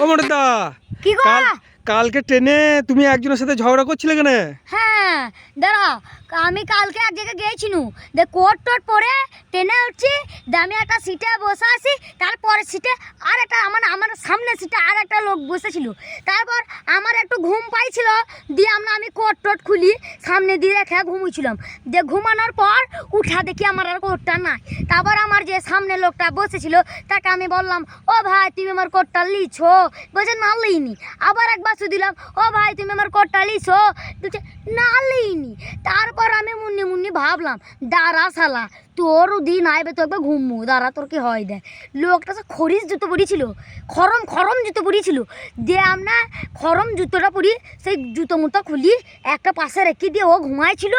ও মনুদা কি গো কাল কালকে ট্রেনে তুমি একজনের সাথে ঝগড়া করছিলে কেন? হ্যাঁ দাঁড়া, আমি কালকে এক জায়গায় গিয়েছিনু। দে কোট টোট পরে ট্রেনে উঠছি আমি একটা সিটে বসে আছি তারপরে সিটে আর একটা আমার আমার সামনে সিটে আর একটা লোক বসেছিল। তারপর আমার একটু ঘুম পাইছিল, দিয়ে আমরা, আমি কোট টোট খুলি, সামনে দিয়ে রেখে ঘুমিয়েছিলাম দিয়ে ঘুমানোর পর উঠা দেখি আমার আর কোটটা নাই। তারপর আমার যে সামনে লোকটা বসেছিল, তাকে আমি বললাম, ও ভাই, তুমি আমার কোটটা লিছো। বলছে, না লিনি আবার একবার শুধু দিলাম। ও ভাই, তুমি আমার কোটটা লিছো? বলছে, না লিনি তারপর আমি মুন্নি মুন্নি ভাবলাম, দাঁড়া শালা, তোর দিন আইবে তো একবার ঘুমু, দাঁড়া, তোর কি হয় দেয় লোকটা তো খরিস জুতো পরিছিল খরম খরম জুতো পরিছিল দিয়ে আমরা খরম জুতোটা পরি সেই জুতো মুতো খুলি, একটা পাশে রেখে দিয়ে ও ঘুমাইছিল।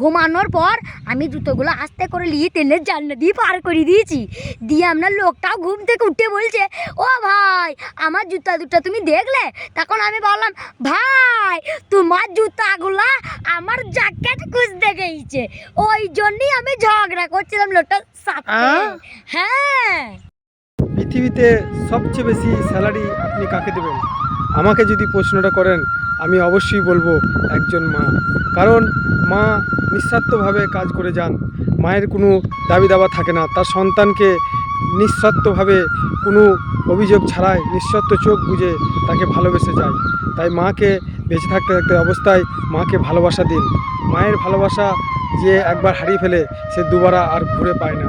ঘুমানোর পর আমি জুতোগুলো আস্তে করে নিয়ে ট্রেনের জানলা দিয়ে পার করে দিয়েছি। দিয়ে আমরা লোকটাও ঘুম থেকে উঠে বলছে, ও ভাই, আমার জুতা দুটো তুমি দেখলে? তখন আমি বললাম ভাই তোমার জুতাগুলা আমার জ্যাকেট খুঁজতে গেছে ওই জন্যই আমি ঝগড়া করছিলাম লোকটার সাথে হ্যাঁ। পৃথিবীতে সবচেয়ে বেশি স্যালারি আপনি কাকে দেবেন? আমাকে যদি প্রশ্নটা করেন আমি অবশ্যই বলব একজন মা। কারণ মা নিঃস্বার্থভাবে কাজ করে যান। মায়ের কোনো দাবি দাবা থাকে না। তার সন্তানকে নিঃস্বার্থভাবে কোনো অভিযোগ ছাড়াই নিঃস্বার্থ চোখ বুঝে তাকে ভালোবেসে যায়। তাই মাকে বেঁচে থাকতে থাকতে অবস্থায় মাকে ভালোবাসা দিন। মায়ের ভালোবাসা যে একবার হারিয়ে ফেলে, সে দুবার আর ঘুরে পায় না।